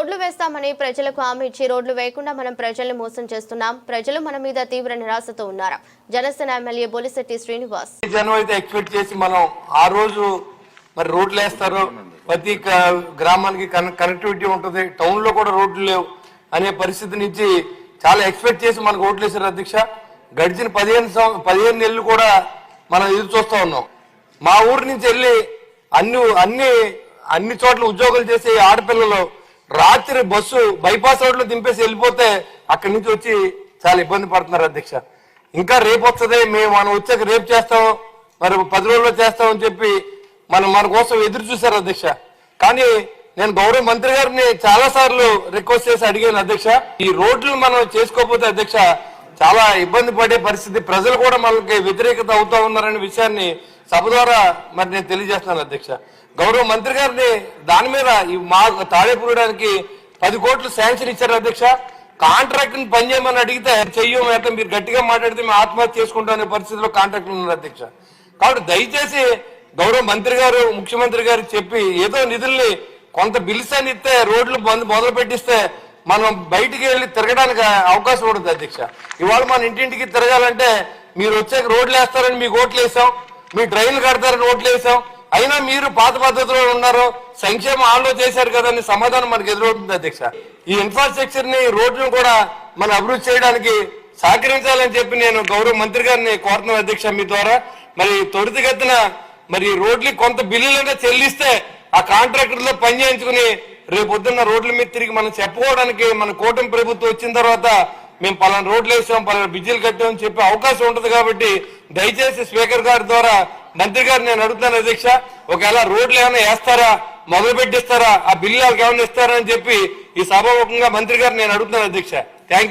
రోడ్లు వేస్తామని ప్రజలకు హామీ ఇచ్చి రోడ్లు వేయకుండా మనం ప్రజల్ని మోసం చేస్తున్నాం. ప్రజలు మన మీద తీవ్ర నిరాశతో ఉన్నారు. జనసేన ఎమ్మెల్యే బొలిశెట్టి శ్రీనివాస్. జనం అయితే ఎక్స్పెక్ట్ చేసి మనం ఆ రోజు మరి రోడ్లు వేస్తారు. ప్రతి గ్రామానికి కనెక్టివిటీ ఉంటుంది. టౌన్లో కూడా రోడ్లు లేవు అనే పరిస్థితి నుంచి చాలా ఎక్స్పెక్ట్ చేసి మనకు ఓట్లు వేశారు అధ్యక్ష. గడిచిన పదిహేను సం- పదిహేను నెలలు కూడా మనం ఎదురు చూస్తూ ఉన్నాం. మా ఊరి నుంచి వెళ్ళి అన్ని అన్ని అన్ని చోట్ల ఉద్యోగాలు చేసే ఆడపిల్లలు రాత్రి బస్సు బైపాస్ రోడ్లు దింపేసి వెళ్ళిపోతే అక్కడి నుంచి వచ్చి చాలా ఇబ్బంది పడుతున్నారు అధ్యక్ష. ఇంకా రేపు వస్తుంది మేము మనం వచ్చాక రేపు చేస్తాం మరి పది రోజుల్లో చేస్తామని చెప్పి మనం మన కోసం ఎదురు చూశారు అధ్యక్ష. కానీ నేను గౌరవ మంత్రి గారిని చాలా సార్లు రిక్వెస్ట్ చేసి అడిగాను అధ్యక్ష. ఈ రోడ్లు మనం చేసుకోకపోతే అధ్యక్ష చాలా ఇబ్బంది పడే పరిస్థితి. ప్రజలు కూడా మనకి వ్యతిరేకత అవుతా ఉన్నారనే విషయాన్ని సభ ద్వారా మరి నేను తెలియజేస్తున్నాను అధ్యక్ష. గౌరవ మంత్రి గారిని దాని మీద ఈ మా తాడేపురడానికి పది కోట్లు శాంక్షన్ ఇచ్చారు అధ్యక్ష. కాంట్రాక్ట్ పని పనిచేయమని అడిగితే చెయ్యం అయితే మీరు గట్టిగా మాట్లాడితే మేము ఆత్మహత్య చేసుకుంటాం పరిస్థితిలో కాంట్రాక్ట్లు ఉన్నారు అధ్యక్ష. కాబట్టి దయచేసి గౌరవ మంత్రి గారు ముఖ్యమంత్రి గారు చెప్పి ఏదో నిధుల్ని కొంత బిల్స్ అని ఇస్తే రోడ్లు బంద్ మొదలు పెట్టిస్తే మనం బయటికి వెళ్ళి తిరగడానికి అవకాశం ఉంటుంది అధ్యక్ష. ఇవాళ మన ఇంటింటికి తిరగాలంటే మీరు వచ్చాక రోడ్లు వేస్తారని మీకు ఓట్లు వేసాం మీ డ్రైన్లు కడతారని ఓట్లు వేసాం. అయినా మీరు పాత పద్ధతిలో ఉన్నారు సంక్షేమ ఆలో చేశారు కదా అని సమాధానం మనకు ఎదురవుతుంది అధ్యక్ష. ఈ ఇన్ఫ్రాస్ట్రక్చర్ని రోడ్లను కూడా మనం అభివృద్ధి చేయడానికి సహకరించాలని చెప్పి నేను గౌరవ మంత్రి గారిని కోరుతున్నాను అధ్యక్ష మీ ద్వారా. మరి త్వరితగతిన మరి రోడ్లు కొంత బిల్లులైనా చెల్లిస్తే ఆ కాంట్రాక్టర్లో పని చేయించుకుని రేపు పొద్దున్న రోడ్ల మీద తిరిగి మనం చెప్పుకోవడానికి మన కూటమి ప్రభుత్వం వచ్చిన తర్వాత మేము పలానా రోడ్లు వేసాం పలానా బిజ్జీలు కట్టామని చెప్పే అవకాశం ఉంటుంది కాబట్టి దయచేసి స్పీకర్ గారి ద్వారా మంత్రి గారు నేను అడుగుతాను అధ్యక్ష ఒకవేళ రోడ్లు ఏమైనా వేస్తారా మొదలు పెట్టిస్తారా ఆ బిల్లు వాళ్ళకి ఏమైనా ఇస్తారా అని చెప్పి ఈ సభాముఖంగా మంత్రి గారు నేను అడుగుతాను అధ్యక్ష. థ్యాంక్